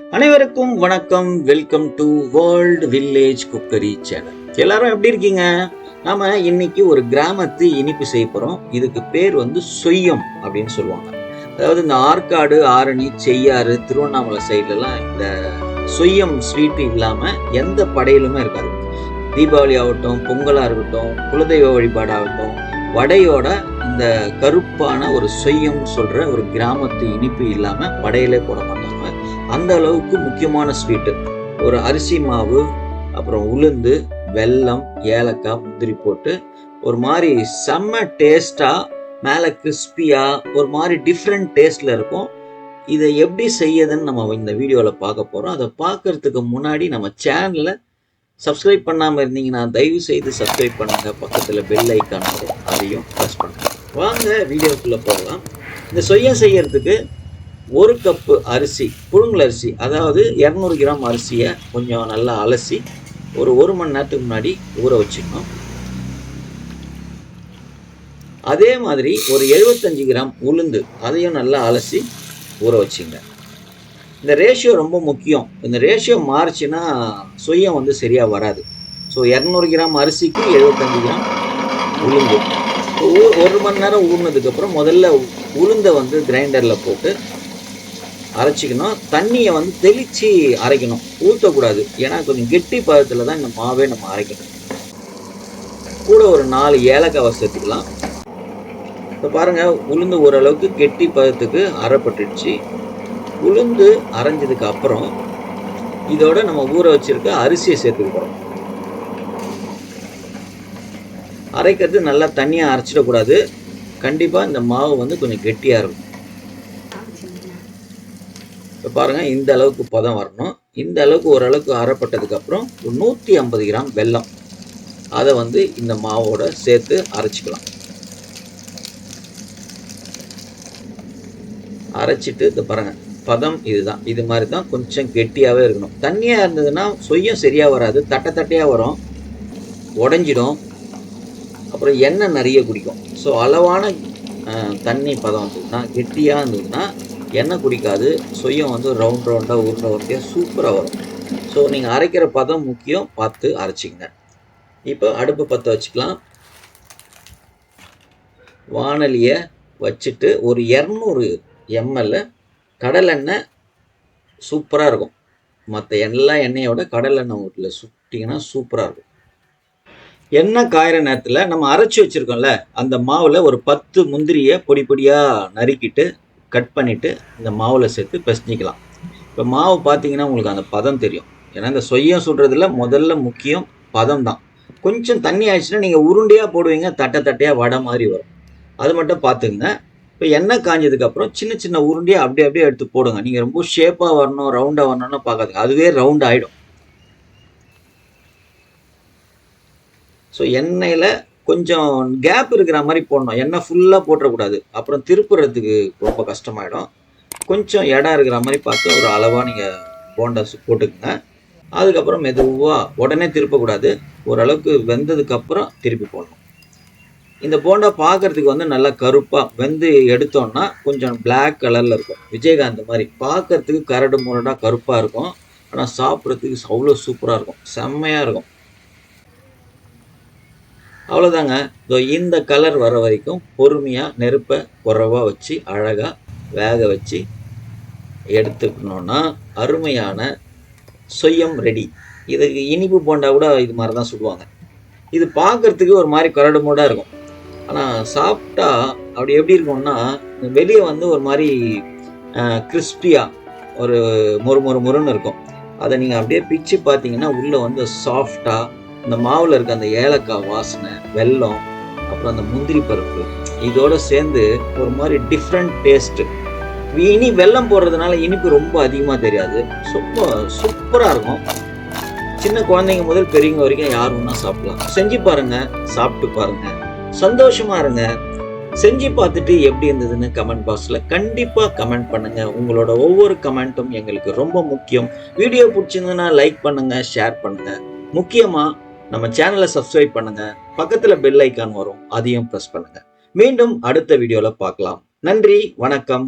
அனைவருக்கும் வணக்கம். Welcome to world village cookery channel எல்லாரும் எப்படி இருக்கீங்க? நாம இன்னைக்கு ஒரு கிராமத்து இனிப்பு செய்ய போறோம். இதுக்கு பேர் வந்து சொய்யம் அப்படின்னு சொல்லுவாங்க. அதாவது இந்த ஆற்காடு ஆரணி செய்யாறு திருவண்ணாமலை சைட்லலாம் இந்த சொய்யம் ஸ்வீட் இல்லாமல் எந்த படையிலுமே இருக்காது. தீபாவளி ஆகட்டும் பொங்கலாக இருக்கட்டும் குலதெய்வ வழிபாடாகட்டும் வடையோட இந்த கருப்பான ஒரு சொய்யம் சொல்கிற ஒரு கிராமத்து இனிப்பு இல்லாமல் படையிலே போட மாட்டாங்க அந்த அளவுக்கு முக்கியமான ஸ்வீட்டு ஒரு அரிசி மாவு அப்புறம் உளுந்து வெல்லம் ஏலக்காய் முந்திரி போட்டு ஒரு மாதிரி செம்ம டேஸ்ட்டாக மேலே கிறிஸ்பியாக ஒரு மாதிரி டிஃப்ரெண்ட் டேஸ்டில் இருக்கும். இதை எப்படி செய்யதுன்னு நம்ம இந்த வீடியோவில் பார்க்க போகிறோம் அதை பார்க்கறதுக்கு முன்னாடி நம்ம சேனலை சப்ஸ்கிரைப் பண்ணாமல் இருந்தீங்கன்னா தயவு செய்து சப்ஸ்கிரைப் பண்ணுங்கள் பக்கத்தில் பெல் ஐக்கான் அதையும் ப்ரெஸ் பண்ணுங்கள் வாங்க வீடியோக்குள்ளே போகலாம். இந்த சொய்யா செய்யறதுக்கு ஒரு கப்பு அரிசி புழுங்கல் அரிசி அதாவது இரநூறு கிராம் அரிசியை கொஞ்சம் நல்லா அலசி ஒரு ஒரு மணி நேரத்துக்கு முன்னாடி ஊற வச்சுக்கணும். அதே மாதிரி ஒரு எழுபத்தஞ்சு கிராம் உளுந்து அதையும் நல்லா அலசி ஊற வச்சுங்க. இந்த ரேஷியோ ரொம்ப முக்கியம். இந்த ரேஷியோ மாறுச்சுன்னா சுயம் வந்து சரியாக வராது. ஸோ இரநூறு கிராம் அரிசிக்கு எழுபத்தஞ்சு கிராம் உளுந்து. ஒரு மணி நேரம் ஊறினதுக்கப்புறம் முதல்ல உளுந்தை வந்து கிரைண்டரில் போட்டு அரைச்சிக்கணும். தண்ணியை வந்து தெளித்து அரைக்கணும். ஊற்றக்கூடாது ஏன்னா கொஞ்சம் கெட்டி பதத்தில் தான் இந்த மாவே நம்ம அரைக்கணும். கூட ஒரு நாலு ஏலக்காவை சேர்த்துக்கலாம் இப்போ பாருங்கள் உளுந்து ஓரளவுக்கு கெட்டி பதத்துக்கு அரைப்பட்டுடுச்சு. உளுந்து அரைஞ்சதுக்கு அப்புறம் இதோட நம்ம ஊற வச்சிருக்க அரிசியை சேர்த்துக்க போகிறோம் அரைக்கிறது நல்லா தண்ணியாக அரைச்சிடக்கூடாது. கண்டிப்பாக இந்த மாவு வந்து கொஞ்சம் கெட்டியாக இருக்கும். பாருங்கள் இந்த அளவுக்கு பதம் வரணும். இந்த அளவுக்கு ஓரளவுக்கு அறப்பட்டதுக்கப்புறம் ஒரு நூற்றி ஐம்பது கிராம் வெல்லம். அதை வந்து இந்த மாவோட சேர்த்து அரைச்சிக்கலாம். அரைச்சிட்டு இந்த பாருங்கள் பதம் இதுதான். இது மாதிரி தான் கொஞ்சம் கெட்டியாகவே இருக்கணும். தண்ணியாக இருந்ததுன்னா சொய்யம் சரியாக வராது. தட்டை தட்டையாக வரும். உடஞ்சிடும். அப்புறம் எண்ணெய் நிறைய குடிக்கும். ஸோ அளவான தண்ணி பதம் வந்ததுன்னா கெட்டியாக இருந்ததுன்னா எண்ணெய் குடிக்காது சொய்யம் வந்து ரவுண்ட் ரவுண்டாக உருண்டை உருண்டையாக சூப்பராக வரும். ஸோ நீங்கள் அரைக்கிற பதம் முக்கியம் பார்த்து அரைச்சிங்க. இப்போ அடுப்பு பற்ற வச்சுக்கலாம். வானலியை வச்சுட்டு ஒரு இரநூறு எம்எல்ல கடலெண்ணெய் சூப்பராக இருக்கும். மற்ற எல்லா எண்ணெயோட கடலெண்ணெய் வீட்டில் சுட்டிங்கன்னா சூப்பராக இருக்கும். எண்ணெய் காயிற நேரத்தில் நம்ம அரைச்சி வச்சுருக்கோம்ல அந்த மாவில் ஒரு பத்து முந்திரியை பொடி பொடியாக நறுக்கிட்டு கட் பண்ணிவிட்டு இந்த மாவில் சேர்த்து பிசைஞ்சிக்கலாம். இப்போ மாவு பார்த்தீங்கன்னா உங்களுக்கு அந்த பதம் தெரியும். ஏன்னா இந்த சொய்யம் சுடுறதுல முதல்ல முக்கியம் பதம் தான். கொஞ்சம் தண்ணி ஆயிடுச்சுன்னா நீங்கள் உருண்டையாக போடுவீங்க தட்டை தட்டையாக வடை மாதிரி வரும். அது மட்டும் பார்த்துங்க இப்போ எண்ணெய் காஞ்சதுக்கப்புறம் சின்ன சின்ன உருண்டையாக அப்படியே அப்படியே எடுத்து போடுங்க. நீங்கள் ரொம்ப ஷேப்பாக வரணும் ரவுண்டாக வரணும்னு பார்க்காதுங்க. அதுவே ரவுண்ட் ஆகிடும் ஸோ எண்ணெயில் கொஞ்சம் கேப் இருக்கிற மாதிரி போடணும். எண்ணெய் ஃபுல்லாக போட்டுறக்கூடாது. அப்புறம் திருப்புறதுக்கு ரொம்ப கஷ்டமாயிடும். கொஞ்சம் இடம் இருக்கிற மாதிரி பார்த்து ஒரு அளவாக நீங்கள் போண்டா போட்டுக்குங்க. அதுக்கப்புறம் மெதுவாக உடனே திருப்பக்கூடாது. ஓரளவுக்கு வெந்ததுக்கப்புறம் திருப்பி போடணும். இந்த போண்டா பார்க்கறதுக்கு வந்து நல்லா கருப்பாக வெந்து எடுத்தோம்னா கொஞ்சம் பிளாக் கலரில் இருக்கும். விஜயகாந்த் மாதிரி பார்க்கறதுக்கு கரடு முரடாக கருப்பாக இருக்கும். ஆனால் சாப்பிட்றதுக்கு அவ்வளோ சூப்பராக இருக்கும். செம்மையாக இருக்கும். அவ்வளோதாங்க இதோ இந்த கலர் வர வரைக்கும் பொறுமையாக நெருப்பை குறவாக வச்சு அழகாக வேக வச்சு எடுத்துக்கணுன்னா அருமையான சொய்யம் ரெடி இதுக்கு இனிப்பு போண்டா கூட இது மாதிரி தான் சுடுவாங்க. இது பார்க்கறதுக்கு ஒரு மாதிரி கரடு மூடாக இருக்கும். ஆனால் சாப்பிட்டா அப்படி எப்படி இருக்கும்னா வெளியே வந்து ஒரு மாதிரி கிறிஸ்பியாக ஒரு மொறு மொறு மொறுன்னு இருக்கும். அதை நீங்கள் அப்படியே பிச்சு பார்த்தீங்கன்னா உள்ளே வந்து சாஃப்டாக இந்த மாவில் இருக்க அந்த ஏலக்காய் வாசனை வெல்லம் அப்புறம் அந்த முந்திரி பருப்பு இதோட சேர்ந்து ஒரு மாதிரி டிஃப்ரெண்ட் டேஸ்ட்டு இனி வெல்லம் போடுறதுனால இனிப்பு ரொம்ப அதிகமாக தெரியாது. சூப்பர் சூப்பராக இருக்கும். சின்ன குழந்தைங்க முதல் பெரியவங்க வரைக்கும் யார் ஒன்றா சாப்பிடலாம். செஞ்சு பாருங்க சாப்பிட்டு பாருங்க. சந்தோஷமா இருங்க. செஞ்சு பார்த்துட்டு எப்படி இருந்ததுன்னு கமெண்ட் பாக்ஸில் கண்டிப்பாக கமெண்ட் பண்ணுங்க. உங்களோட ஒவ்வொரு கமெண்ட்டும் எங்களுக்கு ரொம்ப முக்கியம். வீடியோ பிடிச்சிருந்ததுன்னா லைக் பண்ணுங்க ஷேர் பண்ணுங்க. முக்கியமாக நம்ம சேனலை சப்ஸ்கிரைப் பண்ணுங்க. பக்கத்துல பெல் ஐக்கான் வரும். அதையும் ப்ரெஸ் பண்ணுங்க. மீண்டும் அடுத்த வீடியோல பார்க்கலாம். நன்றி வணக்கம்.